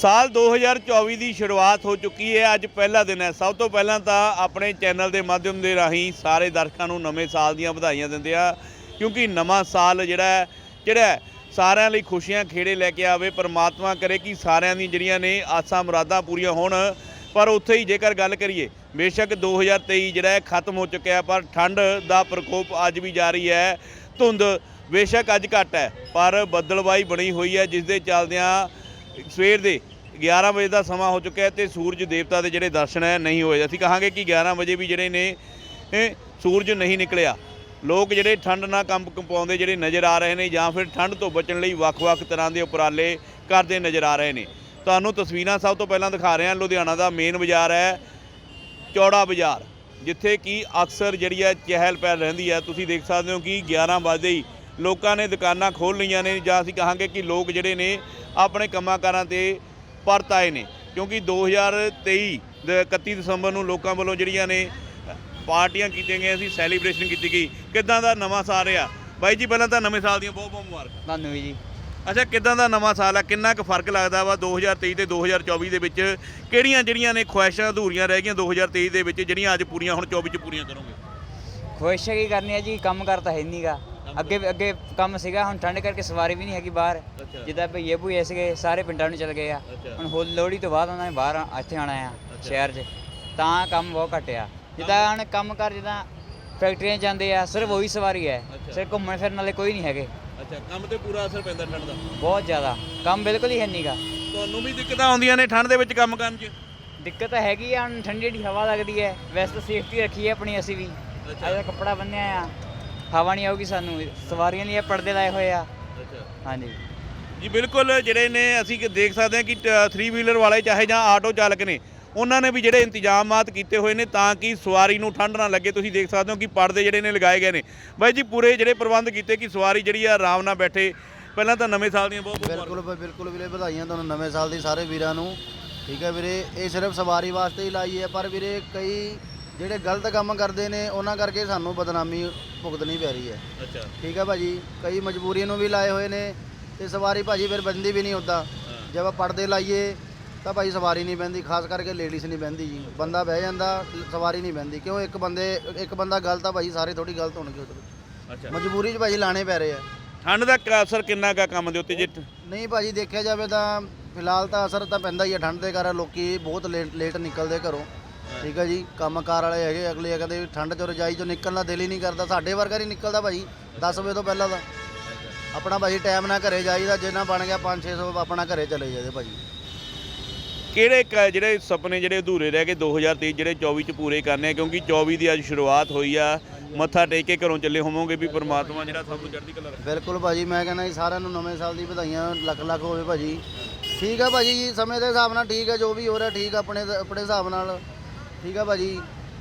ਸਾਲ 2024 ਦੀ ਸ਼ੁਰੂਆਤ ਹੋ ਚੁੱਕੀ ਹੈ। ਅੱਜ ਪਹਿਲਾ ਦਿਨ ਹੈ। ਸਭ ਤੋਂ ਪਹਿਲਾਂ ਤਾਂ ਆਪਣੇ ਚੈਨਲ ਦੇ ਮਾਧਿਅਮ ਦੇ ਰਾਹੀਂ ਸਾਰੇ ਦਰਸ਼ਕਾਂ ਨੂੰ ਨਵੇਂ ਸਾਲ ਦੀਆਂ ਵਧਾਈਆਂ ਦਿੰਦੇ ਆ, ਕਿਉਂਕਿ ਨਵਾਂ ਸਾਲ ਜਿਹੜਾ ਜਿਹੜਾ ਸਾਰਿਆਂ ਲਈ ਖੁਸ਼ੀਆਂ ਖੇੜੇ ਲੈ ਕੇ ਆਵੇ, ਪਰਮਾਤਮਾ ਕਰੇ ਕਿ ਸਾਰਿਆਂ ਦੀਆਂ ਜਿਹੜੀਆਂ ਨੇ ਆਸਾਂ ਮੁਰਾਦਾਂ ਪੂਰੀਆਂ ਹੋਣ। ਪਰ ਉੱਥੇ ਹੀ ਜੇਕਰ ਗੱਲ ਕਰੀਏ, ਬੇਸ਼ੱਕ 2023 ਜਿਹੜਾ ਹੈ ਖਤਮ ਹੋ ਚੁੱਕਿਆ, ਪਰ ਠੰਡ ਦਾ ਪ੍ਰਕੋਪ ਅੱਜ ਵੀ ਜਾਰੀ ਹੈ। ਧੁੰਦ ਬੇਸ਼ੱਕ ਅੱਜ ਘੱਟ ਹੈ, ਪਰ ਬੱਦਲਵਾਈ ਬਣੀ ਹੋਈ ਹੈ ਜਿਸ ਦੇ ਚੱਲਦਿਆਂ ਸਵੇਰ ਦੇ 11 ਵਜੇ ਦਾ ਸਮਾਂ ਹੋ ਚੁੱਕਿਆ ਹੈ ਤੇ ਸੂਰਜ ਦੇਵਤਾ ਦੇ ਜਿਹੜੇ ਦਰਸ਼ਨ ਹੈ, ਨਹੀਂ ਹੋਏ। ਅਸੀਂ ਕਹਾਂਗੇ ਕਿ 11 ਵਜੇ ਵੀ ਜਿਹੜੇ ਨੇ ਸੂਰਜ ਨਹੀਂ ਨਿਕਲਿਆ। ਲੋਕ ਜਿਹੜੇ ਠੰਡ ਨਾਲ ਕੰਮ ਕੰਪਾਉਂਦੇ ਜਿਹੜੇ ਨਜ਼ਰ ਆ ਰਹੇ ਨੇ ਜਾਂ ਫਿਰ ਠੰਡ ਤੋਂ ਬਚਣ ਲਈ ਵੱਖ-ਵੱਖ ਤਰ੍ਹਾਂ ਦੇ ਉਪਰਾਲੇ ਕਰਦੇ ਨਜ਼ਰ ਆ ਰਹੇ ਨੇ। ਤੁਹਾਨੂੰ ਤਸਵੀਰਾਂ ਸਭ ਤੋਂ ਪਹਿਲਾਂ ਦਿਖਾ ਰਹੇ ਹਾਂ। ਲੁਧਿਆਣਾ ਦਾ ਮੇਨ ਬਾਜ਼ਾਰ ਹੈ, ਚੌੜਾ ਬਾਜ਼ਾਰ, ਜਿੱਥੇ ਕਿ ਅਕਸਰ ਜਿਹੜੀ ਹੈ ਚਹਿਲ ਪਹਿਲ ਰਹਿੰਦੀ ਹੈ। ਤੁਸੀਂ ਦੇਖ ਸਕਦੇ ਹੋ ਕਿ 11 ਵਜੇ ਹੀ ਲੋਕਾਂ ਨੇ ਦੁਕਾਨਾਂ ਖੋਲ੍ਹ ਲਈਆਂ ਨੇ ਜਾਂ ਅਸੀਂ ਕਹਾਂਗੇ ਕਿ ਲੋਕ ਜਿਹੜੇ ਨੇ ਆਪਣੇ ਕੰਮਾਂ ਕਾਰਾਂ ਤੇ ਪਰਤ ਆਏ ਨੇ ਕਿਉਂਕਿ 2023 ਦੇ 31 ਦਸੰਬਰ ਨੂੰ ਲੋਕਾਂ ਵੱਲੋਂ ਜਿਹੜੀਆਂ ਨੇ ਪਾਰਟੀਆਂ ਕੀਤੀਆਂ ਗਈਆਂ ਸੀ ਸੈਲੀਬ੍ਰੇਸ਼ਨ ਕੀਤੀ ਗਈ। ਕਿੱਦਾਂ ਦਾ ਨਵਾਂ ਸਾਲ ਆ ਬਾਈ ਜੀ ਪਹਿਲਾਂ ਤਾਂ ਨਵੇਂ ਸਾਲ ਦੀਆਂ ਬਹੁਤ ਬਹੁਤ ਮੁਬਾਰਕਾਂ। ਤੁਹਾਨੂੰ ਵੀ ਜੀ। ਅੱਛਾ ਕਿੱਦਾਂ ਦਾ ਨਵਾਂ ਸਾਲ ਆ? ਕਿੰਨਾ ਕੁ ਫ਼ਰਕ ਲੱਗਦਾ ਵਾ 2023 ਤੇ 2024 ਦੇ ਵਿੱਚ? ਕਿਹੜੀਆਂ ਜਿਹੜੀਆਂ ਨੇ ਖੁਆਇਸ਼ਾਂ ਅਧੂਰੀਆਂ ਰਹਿ ਗਈਆਂ 2023 ਦੇ ਵਿੱਚ ਜਿਹੜੀਆਂ ਅੱਜ ਪੂਰੀਆਂ ਹੁਣ 24 ਚ ਪੂਰੀਆਂ ਕਰੋਗੇ? ਖੁਸ਼ ਕੀ ਕਰਨੀ ਹੈ ਜੀ? ਕੰਮ ਕਰ ਤਾਂ ਹੈ ਨਹੀਂਗਾ ਅੱਗੇ ਅੱਗੇ ਕੰਮ ਸੀਗਾ ਹੁਣ ਠੰਡ ਕਰਕੇ ਸਵਾਰੀ ਵੀ ਨਹੀਂ ਹੈਗੀ ਬਾਹਰ। ਅੱਛਾ। ਜਿੱਦਾਂ ਭਈਏ ਭੂਏ ਸੀਗੇ ਸਾਰੇ ਪਿੰਡਾਂ ਨੂੰ ਚਲ ਗਏ ਆ। ਅੱਛਾ। ਹੁਣ ਹੋਲ ਲੋਹੜੀ ਤੋਂ ਬਾਅਦ ਉਹਨਾਂ ਨੇ ਬਾਹਰ ਆ- ਇੱਥੇ ਆਣਾ ਆ ਸ਼ਹਿਰ 'ਚ। ਤਾਂ ਕੰਮ ਬਹੁਤ ਘਟਿਆ ਜਿੱਦਾਂ ਹੁਣ ਕੰਮ ਕਰ ਜਿੱਦਾਂ ਫੈਕਟਰੀਆਂ 'ਚ ਜਾਂਦੇ ਆ ਸਿਰਫ ਉਹੀ ਸਵਾਰੀ ਹੈ। ਅੱਛਾ। ਸਿਰਫ ਘੁੰਮਣ ਫਿਰਨ ਵਾਲੇ ਕੋਈ ਨਹੀਂ ਹੈਗੇ। ਅੱਛਾ ਕੰਮ ਤੇ ਪੂਰਾ ਅਸਰ ਪੈਂਦਾ ਠੰਡ ਦਾ? ਬਹੁਤ ਜ਼ਿਆਦਾ। ਕੰਮ ਬਿਲਕੁਲ ਹੀ ਹੈ ਨਹੀਂਗਾ ਤੁਹਾਨੂੰ ਵੀ ਦਿੱਕਤਾਂ ਆਉਂਦੀਆਂ ਨੇ ਠੰਡ ਦੇ ਵਿੱਚ ਕੰਮ ਕਰਨ 'ਚ? ਦਿੱਕਤ ਤਾਂ ਹੈਗੀ ਆ ਹੁਣ ਠੰਡੀ ਜਿਹੜੀ ਹਵਾ ਲੱਗਦੀ ਹੈ। ਵੈਸੇ ਤਾਂ ਸੇਫਟੀ ਰੱਖੀ ਹੈ ਆਪਣੀ ਅਸੀਂ ਵੀ। ਅੱਛਾ। ਅਜਾ ਕੱਪੜਾ ਬੰਨਿਆ ਆ। ਹਵਾ ਨਹੀਂ ਆਊਗੀ ਸਾਨੂੰ ਸਵਾਰੀਆਂ ਲਈ ਇਹ ਪਰਦੇ ਲਾਏ ਹੋਏ ਆ। ਅੱਛਾ। ਹਾਂਜੀ। ਜੀ ਬਿਲਕੁਲ ਜਿਹੜੇ ਨੇ ਅਸੀਂ ਕਿ ਦੇਖ ਸਕਦੇ ਹਾਂ ਕਿ 3 ਵੀਲਰ ਵਾਲੇ ਚਾਹੇ ਜਾਂ ਆਟੋ ਚਾਲਕ ਨੇ ਉਹਨਾਂ ਨੇ ਵੀ ਜਿਹੜੇ ਇੰਤਜ਼ਾਮਾਤ ਕੀਤੇ ਹੋਏ ਨੇ ਤਾਂ ਕਿ ਸਵਾਰੀ ਨੂੰ ਠੰਡ ਨਾ ਲੱਗੇ। ਤੁਸੀਂ ਦੇਖ ਸਕਦੇ ਹੋ ਕਿ ਪਰਦੇ ਜਿਹੜੇ ਨੇ ਲਗਾਏ ਗਏ ਨੇ। ਬਾਈ ਜੀ ਪੂਰੇ ਜਿਹੜੇ ਪ੍ਰਬੰਧ ਕੀਤੇ ਕਿ ਸਵਾਰੀ ਜਿਹੜੀ ਆ ਆਰਾਮ ਨਾਲ ਬੈਠੇ। ਪਹਿਲਾਂ ਤਾਂ ਨਵੇਂ ਸਾਲ ਦੀਆਂ ਬਹੁਤ ਬਹੁਤ ਬਿਲਕੁਲ ਬਿਲਕੁਲ ਵੀਰੇ ਵਧਾਈਆਂ ਤੁਹਾਨੂੰ ਨਵੇਂ ਸਾਲ ਦੀ ਸਾਰੇ ਵੀਰਾਂ ਨੂੰ। ਠੀਕ ਹੈ ਵੀਰੇ ਇਹ ਸਿਰਫ ਸਵਾਰੀ ਵਾਸਤੇ ਹੀ ਲਾਈ ਹੈ ਪਰ ਵੀਰੇ ਕਈ ਜਿਹੜੇ ਗਲਤ ਕੰਮ ਕਰਦੇ ਨੇ ਉਹਨਾਂ ਕਰਕੇ ਸਾਨੂੰ ਬਦਨਾਮੀ ਭੁਗਤਣੀ ਪੈ ਰਹੀ ਹੈ। ਅੱਛਾ। ਠੀਕ ਹੈ ਭਾਜੀ? ਕਈ ਮਜਬੂਰੀਆਂ ਨੂੰ ਵੀ ਲਾਏ ਹੋਏ ਨੇ ਤੇ ਸਵਾਰੀ ਭਾਜੀ ਫਿਰ ਬੰਦੀ ਵੀ ਨਹੀਂ ਹੁੰਦਾ ਜੇ ਆਪਾਂ ਪਰਦੇ ਲਾਈਏ ਤਾਂ ਭਾਈ ਸਵਾਰੀ ਨਹੀਂ ਬਹਿੰਦੀ ਖਾਸ ਕਰਕੇ ਲੇਡੀਜ਼ ਨਹੀਂ ਬਹਿੰਦੀ ਜੀ। ਬੰਦਾ ਬਹਿ ਜਾਂਦਾ ਸਵਾਰੀ ਨਹੀਂ ਬਹਿੰਦੀ। ਕਿਉਂ? ਇੱਕ ਬੰਦੇ ਇੱਕ ਬੰਦਾ ਗਲਤ ਆ ਭਾਜੀ ਸਾਰੇ ਥੋੜੀ ਗਲਤ ਹੋਣਗੇ ਉਹਦੇ ਅੱਛਾ। ਮਜਬੂਰੀ 'ਚ ਭਾਜੀ ਲਾਣੇ ਪੈ ਰਹੇ ਆ। ਠੰਡ ਦਾ ਕ- ਅਸਰ ਕਿੰਨਾ ਕਾ ਕੰਮ ਦੇ ਉੱਤੇ ਜੇ? ਨਹੀਂ ਭਾਜੀ ਦੇਖਿਆ ਜਾਵੇ ਤਾਂ ਫਿਲਹਾਲ ਤਾਂ ਅਸਰ ਤਾਂ ਪੈਂਦਾ ਹੀ ਹੈ ਠੰਡ ਦੇ ਕਾਰਨ। ਲੋਕੀ ਬਹੁਤ ਲੇਟ ਲੇਟ ਨਿਕਲਦੇ ਘਰੋਂ। ਠੀਕ ਹੈ ਜੀ ਕੰਮਕਾਰ ਵਾਲੇ ਹੈਗੇ ਅਗਲੇ ਕਹਿੰਦੇ ਠੰਡ ਚੋਂ ਰਜਾਈ ਚੋਂ ਨਿਕਲਣ ਦਾ ਦਿਲ ਹੀ ਨਹੀਂ ਕਰਦਾ ਸਾਡੇ ਵਰਗਾ ਨਹੀਂ ਨਿਕਲਦਾ ਭਾਜੀ 10 ਵਜੇ ਤੋਂ ਪਹਿਲਾਂ ਦਾ। ਆਪਣਾ ਭਾਜੀ ਟਾਈਮ ਨਾਲ ਘਰੇ ਜਾਈਦਾ ਜਿੰਨਾ ਬਣ ਗਿਆ 5-600 ਆਪਣਾ ਘਰੇ ਚਲੇ ਜਾਂਦੇ ਭਾਜੀ। ਕਿਹੜੇ ਕ- ਜਿਹੜੇ ਸੁਪਨੇ ਜਿਹੜੇ ਅਧੂਰੇ ਰਹਿ ਗਏ 2023 ਜਿਹੜੇ 24 ਚ ਪੂਰੇ ਕਰਨੇ ਆ ਕਿਉਂਕਿ 24 ਦੀ ਅੱਜ ਸ਼ੁਰੂਆਤ ਹੋਈ ਆ ਮੱਥਾ ਟੇਕ ਕੇ ਘਰੋਂ ਚੱਲੇ ਹੋਵੋਗੇ ਵੀ ਪ੍ਰਮਾਤਮਾ ਜਿਹੜਾ ਸਭ ਨੂੰ ਚੜ੍ਹਦੀ ਕਲਾ ਰੱਖੇ। ਬਿਲਕੁਲ ਭਾਜੀ ਮੈਂ ਕਹਿੰਦਾ ਜੀ ਸਾਰਿਆਂ ਨੂੰ ਨਵੇਂ ਸਾਲ ਦੀ ਵਧਾਈਆਂ ਲੱਖ ਲੱਖ ਹੋਵੇ ਭਾਜੀ। ਠੀਕ ਹੈ ਭਾਜੀ ਜੀ ਸਮੇਂ ਦੇ ਹਿਸਾਬ ਨਾਲ ਠੀਕ ਹੈ ਜੋ ਵੀ ਹੋ ਰਿਹਾ ਠੀਕ ਆ ਆਪਣੇ ਆਪਣੇ ਹਿਸਾਬ ਨਾਲ। ਠੀਕ ਹੈ ਭਾਜੀ।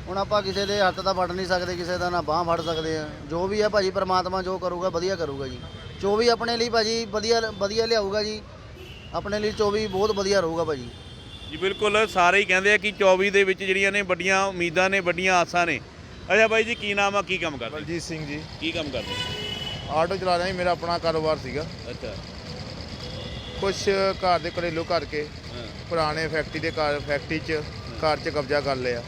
ਹੁਣ ਆਪਾਂ ਕਿਸੇ ਦੇ ਹੱਥ ਤਾਂ ਫੜ ਨਹੀਂ ਸਕਦੇ ਕਿਸੇ ਦਾ ਨਾ ਬਾਹ ਫੜ ਸਕਦੇ ਆ। ਜੋ ਵੀ ਹੈ ਭਾਜੀ ਪ੍ਰਮਾਤਮਾ ਜੋ ਕਰੂਗਾ ਵਧੀਆ ਕਰੂਗਾ ਜੀ। 24 ਆਪਣੇ ਲਈ ਭਾਜੀ ਵਧੀਆ ਵਧੀਆ ਲਿਆਊਗਾ ਜੀ ਆਪਣੇ ਲਈ 24 ਬਹੁਤ ਵਧੀਆ ਰਹੂਗਾ ਭਾਜੀ। ਜੀ ਬਿਲਕੁਲ ਸਾਰੇ ਹੀ ਕਹਿੰਦੇ ਆ ਕਿ 24 ਦੇ ਵਿੱਚ ਜਿਹੜੀਆਂ ਨੇ ਵੱਡੀਆਂ ਉਮੀਦਾਂ ਨੇ ਵੱਡੀਆਂ ਆਸਾਂ ਨੇ। ਅੱਛਾ ਬਾਈ ਜੀ ਕੀ ਨਾਮ ਆ ਕੀ ਕੰਮ ਕਰਦੇ? ਬਲਜੀਤ ਸਿੰਘ ਜੀ। ਕੀ ਕੰਮ ਕਰਦੇ? ਆਟੋ ਚਲਾਉਂਦਾ ਜੀ ਮੇਰਾ ਆਪਣਾ ਕਾਰੋਬਾਰ ਸੀਗਾ। ਅੱਛਾ। ਕੁਝ ਘਰ ਦੇ ਘਰੇਲੂ ਕਰਕੇ ਪੁਰਾਣੇ ਫੈਕਟਰੀ ਦੇ ਘਰ ਫੈਕਟਰੀ 'ਚ ਘਰ 'ਚ ਕਬਜ਼ਾ ਕਰ ਲਿਆ।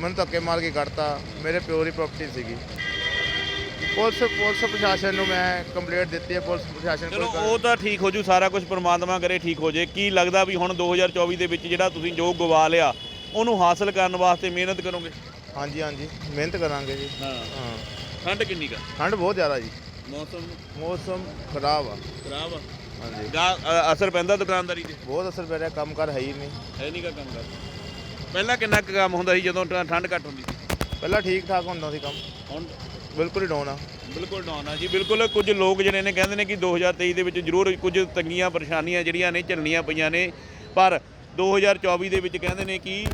ਮੈਨੂੰ ਧੱਕੇ ਮਾਰ ਕੇ ਕੱਢਤਾ। ਮੇਰੇ ਪਿਓ ਦੀ ਪ੍ਰਾਪਰਟੀ ਸੀਗੀ। ਪੁਲਿਸ ਪੁਲਿਸ ਪ੍ਰਸ਼ਾਸਨ ਨੂੰ ਮੈਂ ਕੰਪਲੇਂਟ ਦਿੱਤੀ ਹੈ। ਪੁਲਿਸ ਪ੍ਰਸ਼ਾਸਨ ਚਲੋ ਉਹ ਤਾਂ ਠੀਕ ਹੋ ਜੂ। ਸਾਰਾ ਕੁਝ ਪ੍ਰਮਾਤਮਾ ਕਰੇ ਠੀਕ ਹੋ ਜੇ। ਕੀ ਲੱਗਦਾ ਵੀ ਹੁਣ 2024 ਦੇ ਵਿੱਚ ਜਿਹੜਾ ਤੁਸੀਂ ਜੋ ਗਵਾ ਲਿਆ ਉਹਨੂੰ ਹਾਸਲ ਕਰਨ ਵਾਸਤੇ ਮਿਹਨਤ ਕਰੋਗੇ? ਹਾਂਜੀ ਹਾਂਜੀ। ਮਿਹਨਤ ਕਰਾਂਗੇ ਜੀ। ਹਾਂ। ਹਾਂ। ਠੰਡ ਕਿੰਨੀ ਕਾ ਠੰਡ ਬਹੁਤ ਜ਼ਿਆਦਾ ਜੀ। ਮੌਸਮ? ਮੌਸਮ ਖਰਾਬ ਆ। ਖਰਾਬ ਆ? ਹਾਂਜੀ। ਅਸਰ ਪੈਂਦਾ ਦੁਕਾਨਦਾਰੀ ਤੇ? ਬਹੁਤ ਅਸਰ ਪੈ ਰਿਹਾ। ਕੰਮ ਕਰ ਹੈ ਹੀ ਨਹੀਂ। ਹੈ ਨਹੀਂ ਕਾ ਕੰਮ ਕਰ ਪਹਿਲਾਂ ਕਿੰਨਾ ਕੁ ਕੰਮ ਹੁੰਦਾ ਸੀ ਜਦੋਂ ਠ- ਠੰਡ ਘੱਟ ਹੁੰਦੀ ਸੀ? ਪਹਿਲਾਂ ਠੀਕ ਠਾਕ ਹੁੰਦਾ ਸੀ ਕੰਮ। ਹੁਣ ਬਿਲਕੁਲ ਹੀ ਡਾਊਨ ਆ। ਬਿਲਕੁਲ ਡਾਊਨ ਆ ਜੀ ਬਿਲਕੁਲ ਕੁਝ ਲੋਕ ਜਿਹੜੇ ਨੇ ਕਹਿੰਦੇ ਨੇ ਕਿ 2023 ਦੇ ਵਿੱਚ ਜ਼ਰੂਰ ਕੁਝ ਤੰਗੀਆਂ ਪਰੇਸ਼ਾਨੀਆਂ ਜਿਹੜੀਆਂ ਨੇ ਝੱਲਣੀਆਂ ਪਈਆਂ ਨੇ। ਪਰ 2024 ਦੇ ਵਿੱਚ ਕਹਿੰਦੇ ਨੇ ਕਿ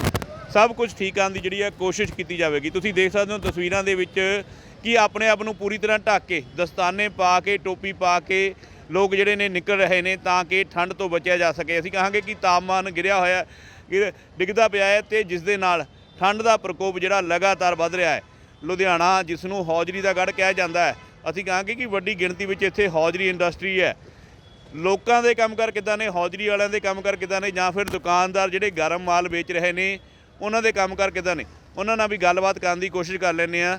ਸਭ ਕੁਝ ਠੀਕ ਆਉਣ ਦੀ ਜਿਹੜੀ ਆ ਕੋਸ਼ਿਸ਼ ਕੀਤੀ ਜਾਵੇਗੀ। ਤੁਸੀਂ ਦੇਖ ਸਕਦੇ ਹੋ ਤਸਵੀਰਾਂ ਦੇ ਵਿੱਚ ਕਿ ਆਪਣੇ ਆਪ ਨੂੰ ਪੂਰੀ ਤਰ੍ਹਾਂ ਢੱਕ ਕੇ ਦਸਤਾਨੇ ਪਾ ਕੇ ਟੋਪੀ ਪਾ ਕੇ ਲੋਕ ਜਿਹੜੇ ਨੇ ਨਿਕਲ ਰਹੇ ਨੇ ਤਾਂ ਕਿ ਠੰਡ ਤੋਂ ਬਚਿਆ ਜਾ ਸਕੇ। ਅਸੀਂ ਕਹਾਂਗੇ ਕਿ ਤਾਪਮਾਨ ਗਿਰਿਆ ਹੋਇਆ ਗਿਰ- ਡਿੱਗਦਾ ਪਿਆ ਹੈ ਤੇ ਜਿਸ ਦੇ ਨਾਲ ਠੰਡ ਦਾ ਪ੍ਰਕੋਪ ਜਿਹੜਾ ਲਗਾਤਾਰ ਵੱਧ ਰਿਹਾ ਹੈ। ਲੁਧਿਆਣਾ ਜਿਸ ਨੂੰ ਹੌਜਰੀ ਦਾ ਗੜ੍ਹ ਕਿਹਾ ਜਾਂਦਾ ਹੈ ਅਸੀਂ ਕਹਾਂਗੇ ਕਿ ਵੱਡੀ ਗਿਣਤੀ ਵਿੱਚ ਇੱਥੇ ਹੌਜਰੀ ਇੰਡਸਟਰੀ ਹੈ। ਲੋਕਾਂ ਦੇ ਕੰਮਕਾਰ ਕਿੱਦਾਂ ਨੇ? ਹੌਜਰੀ ਵਾਲਿਆਂ ਦੇ ਕੰਮਕਾਰ ਕਿੱਦਾਂ ਨੇ? ਜਾਂ ਫਿਰ ਦੁਕਾਨਦਾਰ ਜਿਹੜੇ ਗਰਮ ਮਾਲ ਵੇਚ ਰਹੇ ਨੇ ਉਹਨਾਂ ਦੇ ਕੰਮਕਾਰ ਕਿੱਦਾਂ ਨੇ? ਉਹਨਾਂ ਨਾਲ ਵੀ ਗੱਲਬਾਤ ਕਰਨ ਦੀ ਕੋਸ਼ਿਸ਼ ਕਰ ਲੈਂਦੇ ਆ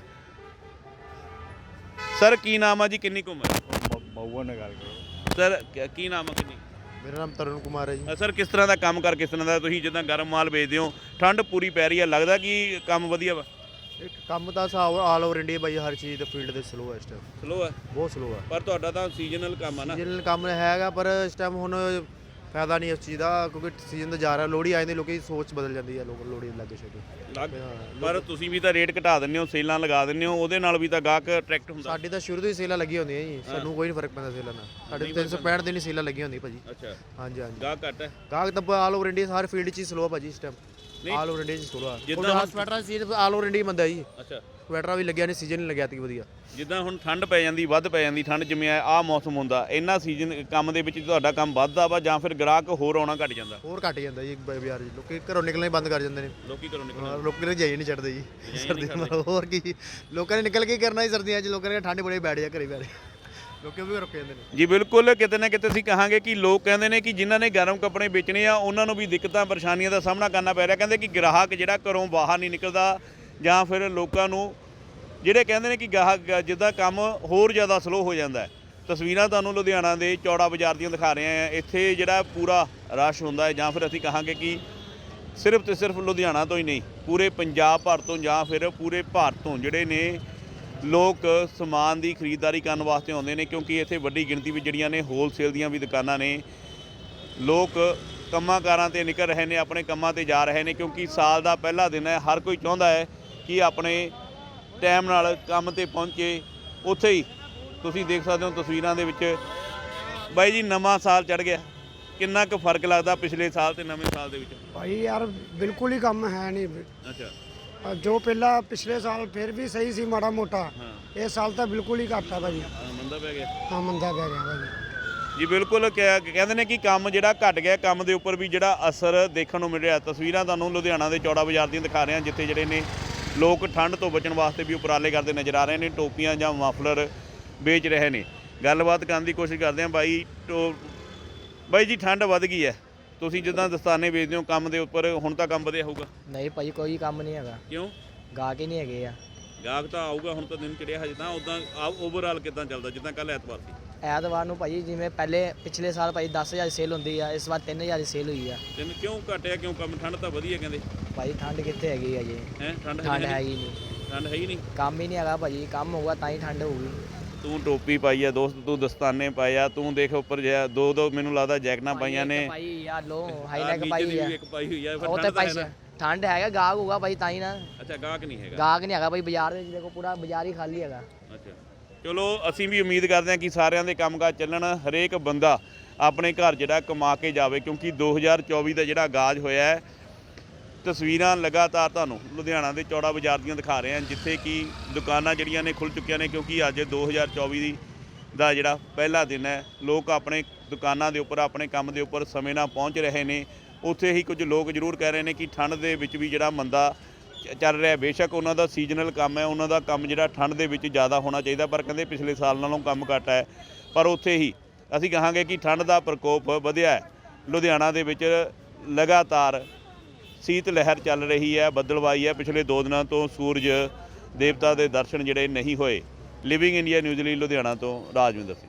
ਸਰ ਕੀ ਨਾਮ ਆ ਜੀ? ਕਿੰਨੀ ਕੁ ਉਮਰ? ਮਊਆ ਨਾਲ ਗੱਲ ਕਰੋ। ਸਰ ਕ- ਕੀ ਨਾਮ ਆ? ਕਿੰਨੀ? ਮੇਰਾ ਨਾਮ ਤਰੁਣ ਕੁਮਾਰ ਹੈ ਜੀ। ਸਰ ਕਿਸ ਤਰ੍ਹਾਂ ਦਾ ਕੰਮ ਕਰ ਕਿਸ ਤਰ੍ਹਾਂ ਦਾ ਤੁਸੀਂ ਜਿੱਦਾਂ ਗਰਮ ਮਾਲ ਵੇਚਦੇ ਹੋ ਠੰਡ ਪੂਰੀ ਪੈ ਰਹੀ ਹੈ ਲੱਗਦਾ ਕਿ ਕੰਮ ਵਧੀਆ ਵਾ? ਇੱਕ ਕੰਮ ਤਾਂ ਆਲ ਓਵਰ ਇੰਡੀਆ ਬਾਈ ਹਰ ਚੀਜ਼ ਦੇ ਫੀਲਡ ਦੇ ਸਲੋ ਹੈ ਇਸ ਟਾਈਮ ਸਲੋ ਹੈ ਬਹੁਤ ਸਲੋ ਹੈ ਪਰ ਤੁਹਾਡਾ ਤਾਂ ਸੀਜ਼ਨਲ ਕੰਮ ਆ ਨਾ। ਜਿਹਨਾਂ ਕੰਮ ਹੈਗਾ ਪਰ ਇਸ ਟਾਈਮ ਹੁਣ ਫਾਇਦਾ ਨਹੀਂ ਇਸ ਚੀਜ਼ ਦਾ ਕਿਉਂਕਿ ਸੀਜ਼ਨ ਤਾਂ ਜਾ ਰਿਹਾ ਲੋਹੜੀ ਆ ਜਾਂਦੀ ਲੋਕੀ ਸੋਚ ਬਦਲ ਜਾਂਦੀ ਹੈ ਲੋਕ ਲੋਹੜੀ ਲੱਗੇ ਛੇਤੀ। ਲੱਗ- ਹਾਂ, ਪਰ ਤੁਸੀਂ ਵੀ ਤਾਂ ਰੇਟ ਘਟਾ ਦਿੰਦੇ ਹੋ ਸੇਲਾਂ ਲਗਾ ਦਿੰਦੇ ਹੋ ਉਹਦੇ ਨਾਲ ਵੀ ਤਾਂ ਗਾਹਕ ਅਟਰੈਕਟ ਹੁੰਦਾ। ਸਾਡੀ ਤਾਂ ਸ਼ੁਰੂ ਤੋਂ ਹੀ ਸੇਲਾਂ ਲੱਗੀਆਂ ਹੁੰਦੀਆਂ ਜੀ ਸਾਨੂੰ ਕੋਈ ਨਹੀਂ ਫ਼ਰਕ ਪੈਂਦਾ ਸੇਲਾਂ ਨਾਲ। ਸਾਡੇ 365 ਦਿਨ ਹੀ ਸੇਲਾਂ ਲੱਗੀਆਂ ਹੁੰਦੀਆਂ ਭਾਜੀ। ਅੱਛਾ। ਹਾਂਜੀ ਹਾਂਜੀ। ਗਾਹਕ ਘੱਟ ਹੈ। ਗਾਹਕ ਤਾਂ ਆਲ ਓਵਰ ਇੰਡੀਆ ਸਾਰੇ ਫੀਲਡ 'ਚ ਹੀ ਸਲੋ ਭਾਜੀ ਇਸ। ਟਾਈਮ ਆਲ ਓਵਰ ਇੰਡੀਆ 'ਚ ਆ ਜਿੱਦਾਂ ਹੁਣ- ਸਵੈਟਰਾਂ ਸੀ ਆਲ ਓਵਰ ਇੰਡੀਆ ਬੰਦਾ ਜੀ। ਅੱਛਾ। ਸਵੈਟਰਾਂ ਵੀ ਲੱਗਿਆ ਨਹੀਂ ਸੀਜ਼ਨ ਲੱਗਿਆ ਤੀ ਵਧੀਆ। ਜਿੱਦਾਂ ਹੁਣ ਠੰਡ ਪੈ ਜਾਂਦੀ ਵੱਧ ਪੈ ਜਾਂਦੀ ਠੰਡ ਜਿਵੇਂ ਆ ਮੌਸਮ ਹੁੰਦਾ ਇਹਨਾਂ ਸੀਜ਼ਨ ਕੰਮ ਦੇ ਵਿੱਚ ਤੁਹਾਡਾ ਕੰਮ ਵੱਧਦਾ ਵਾ ਜਾਂ ਫਿਰ ਗ੍ਰਾਹਕ ਹੋਰ ਆਉਣਾ ਘਟ ਜਾਂਦਾ? ਹੋਰ ਘਟ ਜਾਂਦਾ ਜੀ ਬਾਜ਼ਾਰ 'ਚ ਲੋਕੀ ਘਰੋਂ ਨਿਕਲਣਾ ਹੀ ਬੰਦ ਕਰ ਜਾਂਦੇ ਨੇ। ਲੋਕੀ ਘਰੋਂ ਨਿਕਲਣ। ਹਾਂ, ਲੋਕੀ ਨੇ ਜਾਈ ਨਹੀਂ ਛੱਡਦੇ ਜੀ। ਸਰਦੀਆਂ ਨਾਲ ਹੋਰ ਕੀ। ਲੋਕਾਂ ਨੇ ਨਿਕਲ ਕੇ ਕਰਨਾ ਜੀ ਸਰਦੀਆਂ 'ਚ ਲੋਕਾਂ ਨੇ ਠੰਡ ਬੜੇ ਬੈਠ ਜਾ ਘਰੇ ਬੈਠ ਲੋਕੀ ਵੀ ਰੁਕ ਜਾਂਦੇ ਨੇ। ਜੀ, ਬਿਲਕੁਲ, ਕਿਤੇ ਨਾ ਕਿਤੇ ਅਸੀਂ ਕਹਾਂਗੇ ਕਿ ਲੋਕ ਕਹਿੰਦੇ ਨੇ ਕਿ ਜਿਨ੍ਹਾਂ ਨੇ ਗਰਮ ਕੱਪੜੇ ਵੇਚਣੇ ਆ, ਉਹਨਾਂ ਨੂੰ ਵੀ ਦਿੱਕਤਾਂ, ਪਰੇਸ਼ਾਨੀਆਂ ਦਾ ਸਾਹਮਣਾ ਕਰਨਾ ਪੈ ਰਿਹਾ। ਕਹਿੰਦੇ ਕਿ ਗ੍ਰਾਹਕ ਜਿਹੜਾ ਘਰੋਂ ਬਾਹਰ ਨਹੀਂ ਨਿਕਲਦਾ ਜਾਂ ਫਿਰ ਲੋਕਾਂ ਨੂੰ ਜਿਹੜੇ ਕਹਿੰਦੇ ਨੇ ਕਿ ਗਾਹਕ ਜਿੱਦਾਂ ਕੰਮ ਹੋਰ ਜ਼ਿਆਦਾ ਸਲੋ ਹੋ ਜਾਂਦਾ ਹੈ। ਤਸਵੀਰਾਂ ਤੁਹਾਨੂੰ ਲੁਧਿਆਣਾ ਦੇ ਚੌੜਾ ਬਾਜ਼ਾਰ ਦੀਆਂ ਦਿਖਾ ਰਹੇ ਆ ਇੱਥੇ ਜਿਹੜਾ ਪੂਰਾ ਰਸ਼ ਹੁੰਦਾ ਹੈ ਜਾਂ ਫਿਰ ਅਸੀਂ ਕਹਾਂਗੇ ਕਿ ਸਿਰਫ ਤੇ ਸਿਰਫ ਲੁਧਿਆਣਾ ਤੋਂ ਹੀ ਨਹੀਂ, ਪੂਰੇ ਪੰਜਾਬ ਭਰ ਤੋਂ ਜਾਂ ਫਿਰ ਪੂਰੇ ਭਾਰਤ ਤੋਂ ਜਿਹੜੇ ਨੇ ਲੋਕ ਸਮਾਨ ਦੀ ਖਰੀਦਦਾਰੀ ਕਰਨ ਵਾਸਤੇ ਆਉਂਦੇ ਨੇ ਕਿਉਂਕਿ ਇੱਥੇ ਵੱਡੀ ਗਿਣਤੀ ਵਿੱਚ ਜਿਹੜੀਆਂ ਨੇ ਹੋਲਸੇਲ ਦੀਆਂ ਵੀ ਦੁਕਾਨਾਂ ਨੇ। ਲੋਕ ਕੰਮਾਂ ਕਾਰਾਂ ਤੇ ਨਿਕਲ ਰਹੇ ਨੇ ਆਪਣੇ ਕੰਮਾਂ ਤੇ ਜਾ ਰਹੇ ਨੇ ਕਿਉਂਕਿ ਸਾਲ ਦਾ ਪਹਿਲਾ ਦਿਨ ਹੈ ਹਰ ਕੋਈ ਚਾਹੁੰਦਾ ਹੈ ਕਿ ਆਪਣੇ ਟਾਈਮ ਨਾਲ ਕੰਮ ਤੇ ਪਹੁੰਚੇ। ਉੱਥੇ ਹੀ ਤੁਸੀਂ ਦੇਖ ਸਕਦੇ ਹੋ ਤਸਵੀਰਾਂ ਦੇ ਵਿੱਚ ਬਾਈ ਜੀ ਨਵਾਂ ਸਾਲ ਚੜ ਗਿਆ। ਕਿੰਨਾ ਕੁ ਫ਼ਰਕ ਲੱਗਦਾ ਪਿਛਲੇ ਸਾਲ ਤੇ ਨਵੇਂ ਸਾਲ ਦੇ ਵਿੱਚ? ਭਾਈ ਯਾਰ ਬਿਲਕੁਲ ਹੀ ਕੰਮ ਹੈ ਨਹੀਂ। ਅੱਛਾ। ਜੋ ਪਹਿਲਾਂ ਪਿਛਲੇ ਸਾਲ ਫਿਰ ਵੀ ਸਹੀ ਸੀ ਮਾੜਾ ਮੋਟਾ ਹਾਂ। ਇਹ ਸਾਲ ਤਾਂ ਬਿਲਕੁਲ ਹੀ ਘੱਟ ਆ ਭਾਜੀ। ਹਾਂ, ਮੰਦਾ ਪੈ ਗਿਆ। ਹਾਂ ਮੰਦਾ ਪੈ ਗਿਆ ਭਾਜੀ। ਜੀ ਬਿਲਕੁਲ ਕਿਹਾ- ਕਹਿੰਦੇ ਨੇ ਕਿ ਕੰਮ ਜਿਹੜਾ ਘਟ ਗਿਆ ਕੰਮ ਦੇ ਉੱਪਰ ਵੀ ਜਿਹੜਾ ਅਸਰ ਦੇਖਣ ਨੂੰ ਮਿਲ ਰਿਹਾ। ਤਸਵੀਰਾਂ ਤੁਹਾਨੂੰ ਲੁਧਿਆਣਾ ਦੇ ਚੌੜਾ ਬਾਜ਼ਾਰ ਦੀਆਂ ਦਿਖਾ ਰਹੇ ਹਾਂ ਜਿੱਥੇ ਜਿਹੜੇ ਨੇ ਲੋਕ ਠੰਡ ਤੋਂ ਬਚਣ ਵਾਸਤੇ ਵੀ ਉਪਰਾਲੇ ਕਰਦੇ ਨਜ਼ਰ ਆ ਰਹੇ ਨੇ ਟੋਪੀਆਂ ਜਾਂ ਮਫਲਰ ਵੇਚ ਰਹੇ ਨੇ। ਗੱਲਬਾਤ ਕਰਨ ਦੀ ਕੋਸ਼ਿਸ਼ ਕਰਦੇ ਹਾਂ ਬਾਈ ਟੋ ਬਾਈ ਜੀ ਠੰਡ ਵੱਧ ਗਈ ਹੈ। ਤੁਸੀਂ ਜਿੱਦਾਂ ਦਸਤਾਨੇ ਵੇਚਦੇ ਹੋ ਕੰਮ ਦੇ ਉੱਪਰ ਹੁਣ ਤਾਂ ਕੰਮ ਵਧਿਆ ਹੋਊਗਾ। ਨਹੀਂ ਭਾਈ ਕੋਈ ਕੰਮ ਨਹੀਂ ਹੈਗਾ। ਕਿਉਂ? ਗਾਹਕ ਹੀ ਨਹੀਂ ਹੈਗੇ ਆ। ਗਾਹਕ ਤਾਂ ਆਊਗਾ ਹੁਣ ਤਾਂ ਦਿਨ ਚੜਿਆ ਹਜੇ ਤਾਂ। ਉਦਾਂ ਓਵਰਆਲ ਕਿਦਾਂ ਚੱਲਦਾ ਜਿੱਦਾਂ ਕੱਲ ਐਤਵਾਰ ਸੀ? ਐਤਵਾਰ ਨੂੰ ਭਾਈ ਜਿਵੇਂ ਪਹਿਲੇ ਪਿਛਲੇ ਸਾਲ ਭਾਈ 10000 ਸੇਲ ਹੁੰਦੀ ਆ ਇਸ ਵਾਰ 3000 ਦੀ ਸੇਲ ਹੋਈ ਆ। ਦਿਨ ਕਿਉਂ ਘਟਿਆ ਕਿਉਂ ਕੰਮ? ਠੰਡ ਤਾਂ ਵਧੀਆ ਕਹਿੰਦੇ। ਭਾਈ ਠੰਡ ਕਿੱਥੇ ਹੈਗੀ ਆ ਜੀ? ਹੈ ਠੰਡ ਠੰਡ ਹੈ ਹੈਗੀ ਨਹੀਂ। ਠੰਡ ਹੈ ਹੀ ਨਹੀਂ। ਕੰਮ ਹੀ ਨਹੀਂ ਹੈਗਾ ਭਾਜੀ ਕੰਮ ਹੋਊਗਾ ਤਾਂ ਹੀ ਠੰਡ ਹੋਊਗੀ। ਤੂੰ ਟੋਪੀ ਪਾਈ ਆ ਦੋਸਤ ਤੂੰ ਦਸਤਾਨੇ ਪਾਏ ਆ ਤੂੰ ਦੇਖ ਉੱਪਰ ਜਿਹਾ ਦੋ ਦੋ ਮੈਨੂੰ ਲੱਗਦਾ ਜੈਕਟਾਂ ਪਾਈਆਂ ਨੇ। ਭਾਈ ਯਾਰ ਲੋ ਨੀਚੇ ਪਾਈ ਦੀ ਆ। ਵੀ ਇੱਕ ਪਾਈ ਹੋਈ ਆ ਫਿਰ ਉਹ ਤੇ ਠੰਡ ਤਾਂ ਭਾਈ ਹੈ ਨਾ। ਠੰਡ ਹੈਗਾ ਗਾਹਕ ਹੋਊਗਾ ਭਾਈ ਤਾਂ ਹੀ ਨਾ। ਅੱਛਾ ਗਾਹਕ ਨਹੀਂ ਹੈਗਾ। ਗਾਹਕ ਨਹੀਂ ਹੈਗਾ ਭਾਈ ਬਾਜ਼ਾਰ ਦੇ ਵਿੱਚ ਦੇਖੋ ਪੂਰਾ ਬਾਜ਼ਾਰ ਹੀ ਖਾਲੀ ਹੈਗਾ। ਅੱਛਾ। ਚਲੋ ਅਸੀਂ ਵੀ ਉਮੀਦ ਕਰਦੇ ਹਾਂ ਕਿ ਸਾਰਿਆਂ ਦੇ ਕੰਮਕਾਜ ਚੱਲਣ। ਹਰੇਕ ਬੰਦਾ ਆਪਣੇ ਘਰ ਜਿਹੜਾ ਕਮਾ ਕੇ ਜਾਵੇ ਕਿਉਂਕਿ 2024 ਦਾ ਜਿਹੜਾ ਆਗਾਜ਼ ਹੋਇਆ ਹੈ ਤਸਵੀਰਾਂ ਲਗਾਤਾਰ ਤੁਹਾਨੂੰ ਲੁਧਿਆਣਾ ਦੇ ਚੌੜਾ ਬਾਜ਼ਾਰ ਦੀਆਂ ਦਿਖਾ ਰਹੇ ਹਾਂ, ਜਿੱਥੇ ਕਿ ਦੁਕਾਨਾਂ ਜਿਹੜੀਆਂ ਨੇ ਖੁੱਲ ਚੁੱਕੀਆਂ ਨੇ ਕਿਉਂਕਿ ਅੱਜ 2024 ਦੀ ਦਾ ਜਿਹੜਾ ਪਹਿਲਾ ਦਿਨ ਹੈ। ਲੋਕ ਆਪਣੇ ਦੁਕਾਨਾਂ ਦੇ ਉੱਪਰ, ਆਪਣੇ ਕੰਮ ਦੇ ਉੱਪਰ ਸਮੇਂ ਨਾਲ ਪਹੁੰਚ ਰਹੇ ਨੇ। ਉੱਥੇ ਹੀ ਕੁਝ ਲੋਕ ਜ਼ਰੂਰ ਕਹਿ ਰਹੇ ਨੇ ਕਿ ਠੰਡ ਦੇ ਵਿੱਚ ਵੀ ਜਿਹੜਾ ਮੰਦਾ ਚੱਲ ਰਿਹਾ ਬੇਸ਼ੱਕ ਉਹਨਾਂ ਦਾ ਸੀਜ਼ਨਲ ਕੰਮ ਹੈ, ਉਹਨਾਂ ਦਾ ਕੰਮ ਜਿਹੜਾ ਠੰਡ ਦੇ ਵਿੱਚ ਜ਼ਿਆਦਾ ਹੋਣਾ ਚਾਹੀਦਾ, ਪਰ ਕਹਿੰਦੇ ਪਿਛਲੇ ਸਾਲ ਨਾਲੋਂ ਕੰਮ ਘੱਟ ਹੈ। ਪਰ ਉੱਥੇ ਹੀ ਅਸੀਂ ਕਹਾਂਗੇ ਕਿ ਠੰਡ ਦਾ ਪ੍ਰਕੋਪ ਵਧਿਆ ਹੈ। ਲੁਧਿਆਣਾ ਦੇ ਵਿੱਚ ਲਗਾਤਾਰ ਸੀਤ ਲਹਿਰ ਚੱਲ ਰਹੀ ਹੈ ਬੱਦਲਵਾਈ ਹੈ। ਪਿਛਲੇ 2 ਦਿਨਾਂ ਤੋਂ ਸੂਰਜ ਦੇਵਤਾ ਦੇ ਦਰਸ਼ਨ ਜਿਹੜੇ ਨਹੀਂ ਹੋਏ। ਲਿਵਿੰਗ ਇੰਡੀਆ ਨਿਊਜ਼ ਲਈ ਲੁਧਿਆਣਾ ਤੋਂ ਰਾਜਵਿੰਦਰ ਸਿੰਘ।